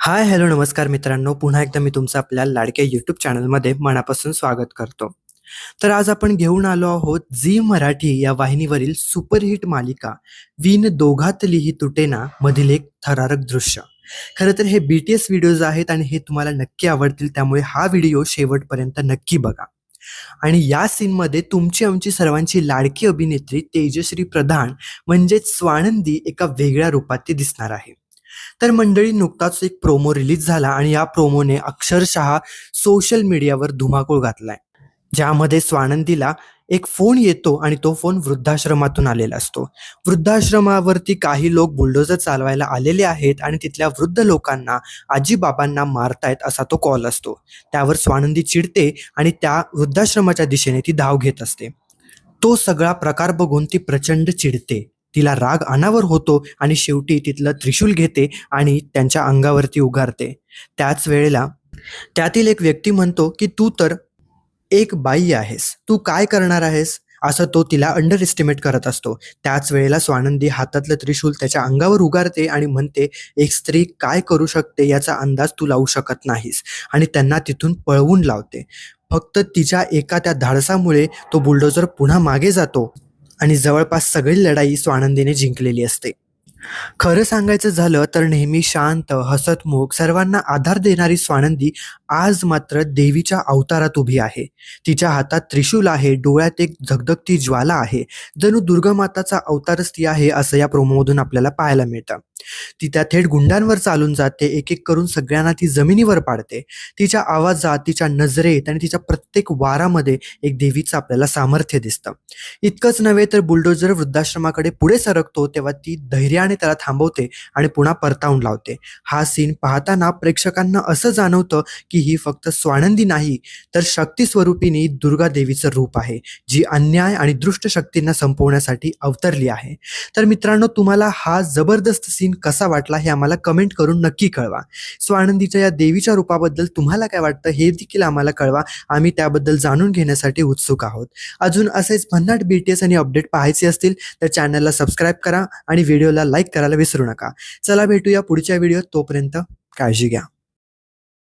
Hi hello नमस्कार मित्रांनो. पुन्हा एकदा मी तुमचं आपल्या लाडक्या यूट्यूब चॅनलमध्ये मनापासून स्वागत करतो. तर आज आपण घेऊन आलो आहोत झी मराठी या वाहिनीवरील सुपरहिट मालिका विन दोघातलीही तुटेना मधील एक थरारक दृश्य. खरं तर हे बी टी एस व्हिडिओज आहेत आणि हे तुम्हाला नक्की आवडतील त्यामुळे हा व्हिडिओ शेवटपर्यंत नक्की बघा. आणि या सीनमध्ये तुमची आमची सर्वांची लाडकी अभिनेत्री तेजश्री प्रधान म्हणजेच स्वानंदी एका वेगळ्या रूपात ती दिसणार आहे. तर मंडळी नुकताच एक प्रोमो रिलीज झाला आणि या प्रोमोने अक्षरशः सोशल मीडियावर धुमाकूळ घातलाय. ज्यामध्ये स्वानंदीला एक फोन येतो आणि तो फोन वृद्धाश्रमातून आलेला असतो. वृद्धाश्रमावरती काही लोक बुलडोजर चालवायला आलेले आहेत आणि तिथल्या वृद्ध लोकांना आजीबाबांना मारतायत असा तो कॉल असतो. त्यावर स्वानंदी चिडते आणि त्या वृद्धाश्रमाच्या दिशेने ती धाव घेत असते. तो सगळा प्रकार बघून ती प्रचंड चिडते. तिला राग अनावर होतो आणि शेवटी तिथलं त्रिशूल घेते आणि त्यांच्या अंगावरती उगारते. त्याच वेळेला त्यातील एक व्यक्ती म्हणतो की तू तर एक बाई आहेस. तू काय करणार आहेस? असं तो तिला अंडर एस्टिमेट करत असतो. त्याच वेळेला स्वानंदी हातातलं त्रिशूल त्याच्या अंगावर उगारते आणि म्हणते एक स्त्री काय करू शकते याचा अंदाज तू लावू शकत नाहीस. आणि त्यांना तिथून पळवून लावते. फक्त तिच्या एका त्या धाडसामुळे तो बुलडोजर पुन्हा मागे जातो. आणि जवळपास सगळी लढाई स्वानंदीने जिंकलेली असते. खरं सांगायचं झालं तर नेहमी शांत हसतमुख सर्वांना आधार देणारी स्वानंदी आज मात्र देवीच्या अवतारात उभी आहे. तिच्या हातात त्रिशूल आहे डोळ्यात एक झगधगती ज्वाला आहे. जणू दुर्गामाताचा अवतारच ती आहे असं या प्रोमोमधून आपल्याला पाहायला मिळतं. ती त्या थेट गुंडांवर चालून जाते एक एक करून सगळ्यांना ती जमिनीवर पाडते. तिच्या आवाजात तिच्या नजरेत आणि तिच्या प्रत्येक वारामध्ये एक देवीचं आपल्याला सामर्थ्य दिसतं. इतकंच नव्हे तर बुलडोजर वृद्धाश्रमाकडे पुढे सरकतो तेव्हा ती धैर्याने त्याला थांबवते आणि पुन्हा परतावून लावते. हा सीन पाहताना प्रेक्षकांना असं जाणवतं की ही फक्त स्वानंदी नाही तर शक्ती स्वरूपिणी दुर्गा देवीचं रूप आहे जी अन्याय आणि दृष्ट शक्तींना संपवण्यासाठी अवतरली आहे. तर मित्रांनो तुम्हाला हा जबरदस्त सीन कसा वाटला हे आम्हाला कमेंट करून नक्की कळवा. स्वानंदीच्या या देवीच्या रूपाबद्दल तुम्हाला काय वाटतं हे देखील आम्हाला कळवा. आम्ही त्याबद्दल जाणून घेण्यासाठी उत्सुक आहोत. अजून असेच भन्नाट बीटीएस आणि अपडेट पाहायचे असतील तर चॅनलला सबस्क्राईब करा आणि व्हिडिओला लाईक करायला विसरू नका. चला भेटूया पुढच्या व्हिडिओत तोपर्यंत काळजी घ्या.